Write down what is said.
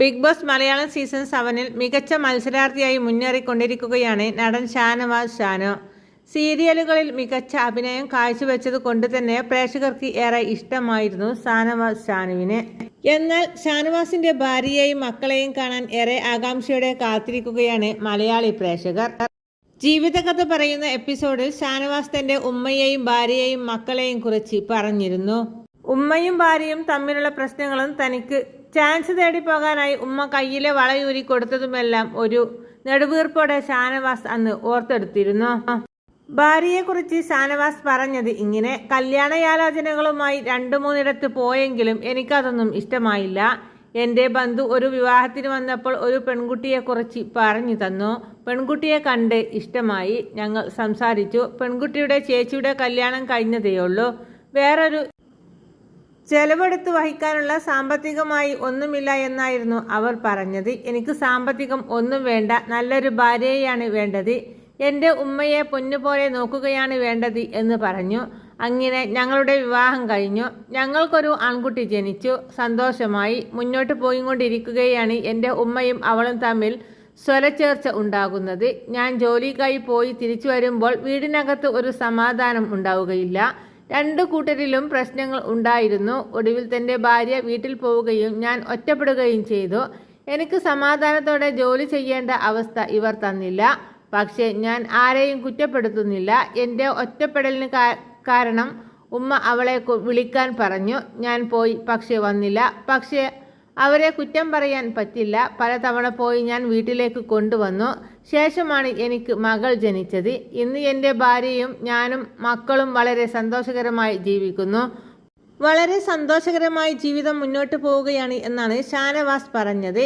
Big boss Malayalam season സെവനിൽ മികച്ച മത്സരാർത്ഥിയായി മുന്നേറിക്കൊണ്ടിരിക്കുകയാണ് നടൻ ഷാനവാസ് ഷാനോ. സീരിയലുകളിൽ മികച്ച അഭിനയം കാഴ്ചവെച്ചത് കൊണ്ട് തന്നെ പ്രേക്ഷകർക്ക് ഏറെ ഇഷ്ടമായിരുന്നു ഷാനവാസ് ഷാനുവിനെ. എന്നാൽ ഷാനവാസിന്റെ ഭാര്യയെയും മക്കളെയും കാണാൻ ഏറെ ആകാംക്ഷയോടെ കാത്തിരിക്കുകയാണ് മലയാളി പ്രേക്ഷകർ. ജീവിതകഥ പറയുന്ന എപ്പിസോഡിൽ ഷാനവാസ് തന്റെ ഉമ്മയെയും ഭാര്യയെയും മക്കളെയും കുറിച്ച് പറഞ്ഞിരുന്നു. ഉമ്മയും ഭാര്യയും തമ്മിലുള്ള പ്രശ്നങ്ങളും തനിക്ക് ചാൻസ് തേടി പോകാനായി ഉമ്മ കയ്യിലെ വളയൂരി കൊടുത്തതുമെല്ലാം ഒരു നെടുവീർപ്പോടെ ഷാനവാസ് അന്ന് ഓർത്തെടുത്തിരുന്നു. ഭാര്യയെക്കുറിച്ച് ഷാനവാസ് പറഞ്ഞത് ഇങ്ങനെ കല്യാണയാലോചനകളുമായി രണ്ടു മൂന്നിടത്ത് പോയെങ്കിലും എനിക്കതൊന്നും ഇഷ്ടമായില്ല. എന്റെ ബന്ധു ഒരു വിവാഹത്തിന് വന്നപ്പോൾ ഒരു പെൺകുട്ടിയെക്കുറിച്ച് പറഞ്ഞു തന്നു. പെൺകുട്ടിയെ കണ്ട് ഇഷ്ടമായി. ഞങ്ങൾ സംസാരിച്ചു. പെൺകുട്ടിയുടെ ചേച്ചിയുടെ കല്യാണം കഴിഞ്ഞതേയുള്ളൂ. വേറൊരു ചെലവെടുത്ത് വഹിക്കാനുള്ള സാമ്പത്തികമായി ഒന്നുമില്ല എന്നായിരുന്നു അവർ പറഞ്ഞത്. എനിക്ക് സാമ്പത്തികം ഒന്നും വേണ്ട. നല്ലൊരു ഭാര്യയെയാണ് വേണ്ടത്. എന്റെ ഉമ്മയെ പൊന്നുപോലെ നോക്കുകയാണ് വേണ്ടത് എന്ന് പറഞ്ഞു. അങ്ങനെ ഞങ്ങളുടെ വിവാഹം കഴിഞ്ഞു. ഞങ്ങൾക്കൊരു ആൺകുട്ടി ജനിച്ചു. സന്തോഷമായി മുന്നോട്ട് പോയിക്കൊണ്ടിരിക്കുകയാണ് എന്റെ ഉമ്മയും അവളും തമ്മിൽ സ്വരച്ചേർച്ച ഉണ്ടാകുന്നത്. ഞാൻ ജോലിക്കായി പോയി തിരിച്ചു വരുമ്പോൾ വീടിനകത്ത് ഒരു സമാധാനം ഉണ്ടാവുകയില്ല. രണ്ടു കൂട്ടരിലും പ്രശ്നങ്ങൾ ഉണ്ടായിരുന്നു. ഒടുവിൽ തന്റെ ഭാര്യ വീട്ടിൽ പോവുകയും ഞാൻ ഒറ്റപ്പെടുകയും ചെയ്തു. എനിക്ക് സമാധാനത്തോടെ ജോലി ചെയ്യേണ്ട അവസ്ഥ ഇവർ തന്നില്ല. പക്ഷേ ഞാൻ ആരെയും കുറ്റപ്പെടുത്തുന്നില്ല. എന്റെ ഒറ്റപ്പെടലിന് കാരണം ഉമ്മ അവളെ വിളിക്കാൻ പറഞ്ഞു. ഞാൻ പോയി പക്ഷേ വന്നില്ല. പക്ഷേ അവരെ കുറ്റം പറയാൻ പറ്റില്ല. പലതവണ പോയി ഞാൻ വീട്ടിലേക്ക് കൊണ്ടുവന്നു. ശേഷമാണ് എനിക്ക് മകൾ ജനിച്ചത്. ഇന്ന് എന്റെ ഭാര്യയും ഞാനും മക്കളും വളരെ സന്തോഷകരമായി ജീവിക്കുന്നു. വളരെ സന്തോഷകരമായി ജീവിതം മുന്നോട്ട് പോവുകയാണ് എന്നാണ് ഷാനവാസ് പറഞ്ഞത്.